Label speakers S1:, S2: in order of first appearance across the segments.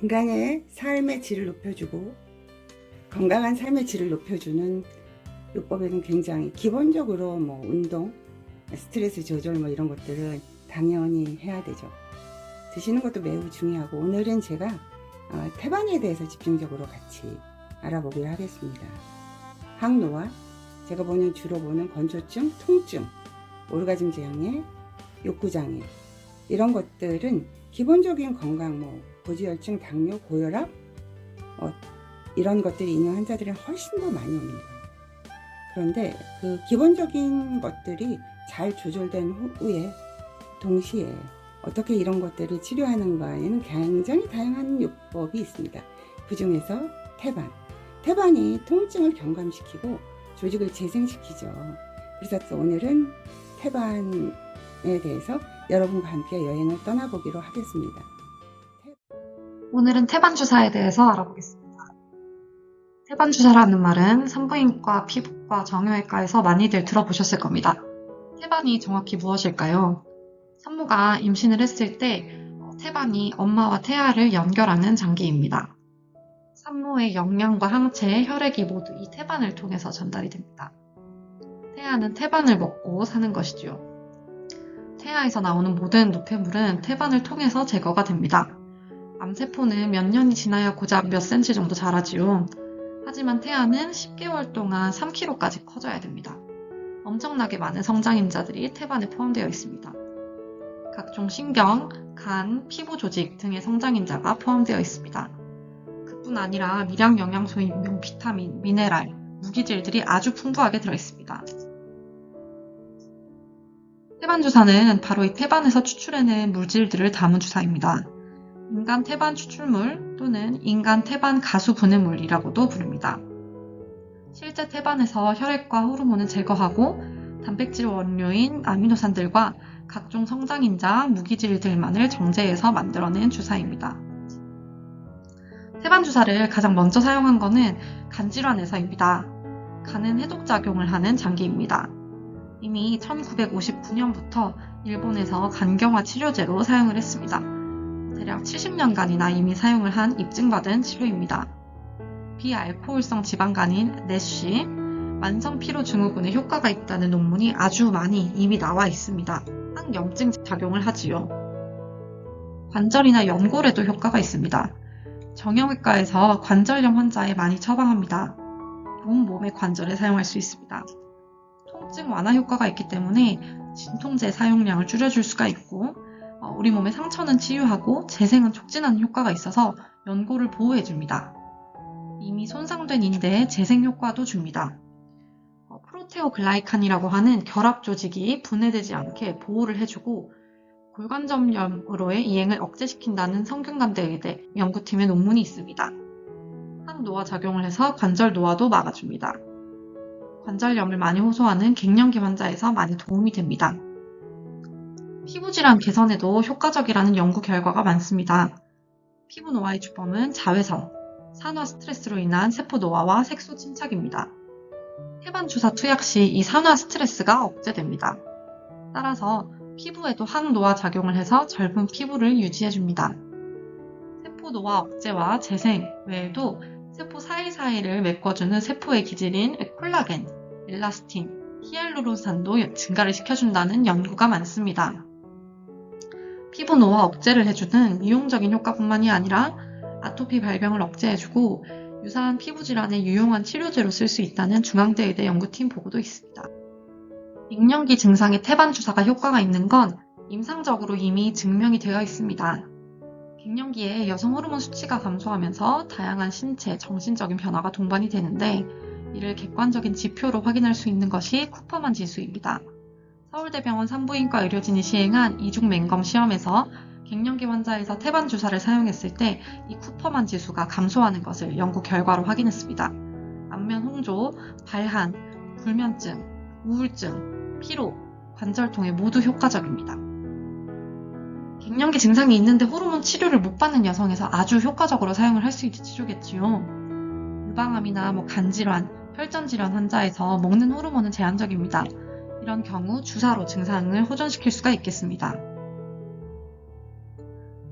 S1: 인간의 삶의 질을 높여주고 건강한 삶의 질을 높여주는 요법에는 굉장히 기본적으로 뭐 운동, 스트레스 조절 뭐 이런 것들은 당연히 해야 되죠. 드시는 것도 매우 중요하고 오늘은 제가 어, 태반에 대해서 집중적으로 같이 알아보기로 하겠습니다. 항노화, 제가 보는 주로 보는 건조증, 통증, 오르가즘 제형의 욕구장애 이런 것들은 기본적인 건강, 뭐 고지혈증, 당뇨, 고혈압 어, 이런 것들이 있는 환자들은 훨씬 더 많이 옵니다. 그런데 그 기본적인 것들이 잘 조절된 후에 동시에 어떻게 이런 것들을 치료하는가에는 굉장히 다양한 요법이 있습니다. 그 중에서 태반. 태반이 통증을 경감시키고 조직을 재생시키죠. 그래서 또 오늘은 태반에 대해서 여러분과 함께 여행을 떠나보기로 하겠습니다.
S2: 오늘은 태반 주사에 대해서 알아보겠습니다. 태반 주사라는 말은 산부인과, 피부과, 정형외과에서 많이들 들어보셨을 겁니다. 태반이 정확히 무엇일까요? 산모가 임신을 했을 때 어, 태반이 엄마와 태아를 연결하는 장기입니다. 산모의 영양과 항체, 혈액이 모두 이 태반을 통해서 전달이 됩니다. 태아는 태반을 먹고 사는 것이지요. 태아에서 나오는 모든 노폐물은 태반을 통해서 제거가 됩니다. 암세포는 몇 년이 지나야 고작 몇 센치 정도 자라지요. 하지만 태아는 10개월 동안 3kg까지 커져야 됩니다. 엄청나게 많은 성장인자들이 태반에 포함되어 있습니다. 각종 신경, 간, 피부 조직 등의 성장인자가 포함되어 있습니다. 그뿐 아니라 미량 영양소인 용 비타민, 미네랄, 무기질들이 아주 풍부하게 들어있습니다. 태반 주사는 바로 이 태반에서 추출해낸 물질들을 담은 주사입니다. 인간 태반 추출물 또는 인간 태반 가수 분해물이라고도 부릅니다. 실제 태반에서 혈액과 호르몬을 제거하고 단백질 원료인 아미노산들과 각종 성장인자, 무기질들만을 정제해서 만들어낸 주사입니다. 태반 주사를 가장 먼저 사용한 것은 간질환에서입니다. 간은 해독작용을 하는 장기입니다. 이미 1959년부터 일본에서 간경화 치료제로 사용을 했습니다. 대략 70년간이나 이미 사용을 한 입증받은 치료입니다. 비알코올성 지방간인 내쉬, 만성 피로 증후군에 효과가 있다는 논문이 아주 많이 이미 나와 있습니다. 항염증 작용을 하지요. 관절이나 연골에도 효과가 있습니다. 정형외과에서 관절염 환자에 많이 처방합니다. 온 몸의 관절에 사용할 수 있습니다. 통증 완화 효과가 있기 때문에 진통제 사용량을 줄여줄 수가 있고 어, 우리 몸의 상처는 치유하고 재생은 촉진하는 효과가 있어서 연골을 보호해 줍니다. 이미 손상된 인대에 재생 효과도 줍니다. 어, 프로테오글라이칸이라고 하는 결합 조직이 분해되지 않게 보호를 해주고 골관절염으로의 이행을 억제시킨다는 성균관대의대 연구팀의 논문이 있습니다. 항노화 작용을 해서 관절 노화도 막아줍니다. 관절염을 많이 호소하는 갱년기 환자에서 많이 도움이 됩니다. 피부질환 개선에도 효과적이라는 연구 결과가 많습니다. 피부 노화의 주범은 자외선, 산화 스트레스로 인한 세포 노화와 색소 침착입니다. 태반 주사 투약 시 이 산화 스트레스가 억제됩니다. 따라서 피부에도 항노화 작용을 해서 젊은 피부를 유지해줍니다. 세포 노화 억제와 재생 외에도 세포 사이사이를 메꿔주는 세포의 기질인 콜라겐, 엘라스틴, 히알루론산도 증가를 시켜준다는 연구가 많습니다. 피부 노화 억제를 해주는 미용적인 효과뿐만이 아니라 아토피 발병을 억제해주고 유사한 피부 질환에 유용한 치료제로 쓸 수 있다는 중앙대의대 연구팀 보고도 있습니다. 갱년기 증상에 태반 주사가 효과가 있는 건 임상적으로 이미 증명이 되어 있습니다. 갱년기에 여성 호르몬 수치가 감소하면서 다양한 신체, 정신적인 변화가 동반이 되는데 이를 객관적인 지표로 확인할 수 있는 것이 쿠퍼만 지수입니다. 서울대병원 산부인과 의료진이 시행한 이중 맹검 시험에서 갱년기 환자에서 태반 주사를 사용했을 때 이 쿠퍼만 지수가 감소하는 것을 연구 결과로 확인했습니다. 안면 홍조, 발한, 불면증, 우울증, 피로, 관절통에 모두 효과적입니다. 갱년기 증상이 있는데 호르몬 치료를 못 받는 여성에서 아주 효과적으로 사용을 할 수 있는 치료겠지요. 유방암이나 뭐 간질환, 혈전질환 환자에서 먹는 호르몬은 제한적입니다. 이런 경우 주사로 증상을 호전시킬 수가 있겠습니다.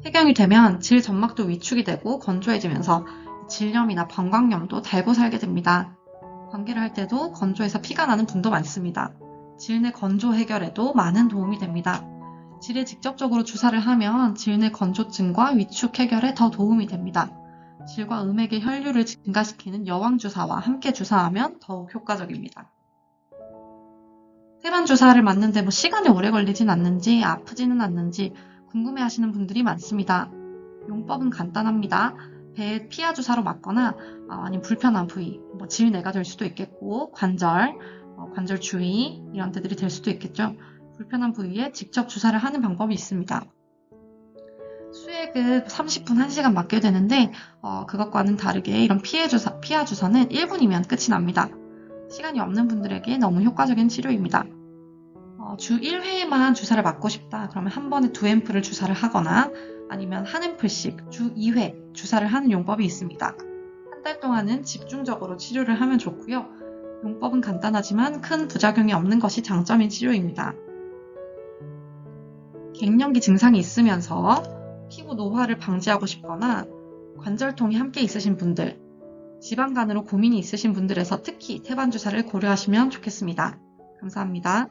S2: 폐경이 되면 질 점막도 위축이 되고 건조해지면서 질염이나 방광염도 달고 살게 됩니다. 관계를 할 때도 건조해서 피가 나는 분도 많습니다. 질내 건조 해결에도 많은 도움이 됩니다. 질에 직접적으로 주사를 하면 질내 건조증과 위축 해결에 더 도움이 됩니다. 질과 음액의 혈류를 증가시키는 여왕 주사와 함께 주사하면 더욱 효과적입니다. 태반 주사를 맞는데 뭐 시간이 오래 걸리진 않는지 아프지는 않는지 궁금해 하시는 분들이 많습니다. 용법은 간단합니다. 배에 피하 주사로 맞거나 어, 아니면 불편한 부위, 뭐 질내가 될 수도 있겠고 관절, 어, 관절 주위 이런 데들이 될 수도 있겠죠. 불편한 부위에 직접 주사를 하는 방법이 있습니다. 수액을 30분, 1시간 맞게 되는데 어, 그것과는 다르게 이런 피해 주사, 피하 주사는 1분이면 끝이 납니다. 시간이 없는 분들에게 너무 효과적인 치료입니다. 어, 주 1회에만 주사를 맞고 싶다. 그러면 한 번에 두 앰플을 주사를 하거나 아니면 한 앰플씩 주 2회 주사를 하는 용법이 있습니다. 한 달 동안은 집중적으로 치료를 하면 좋고요. 용법은 간단하지만 큰 부작용이 없는 것이 장점인 치료입니다. 갱년기 증상이 있으면서 피부 노화를 방지하고 싶거나 관절통이 함께 있으신 분들, 지방간으로 고민이 있으신 분들에서 특히 태반 주사를 고려하시면 좋겠습니다. 감사합니다.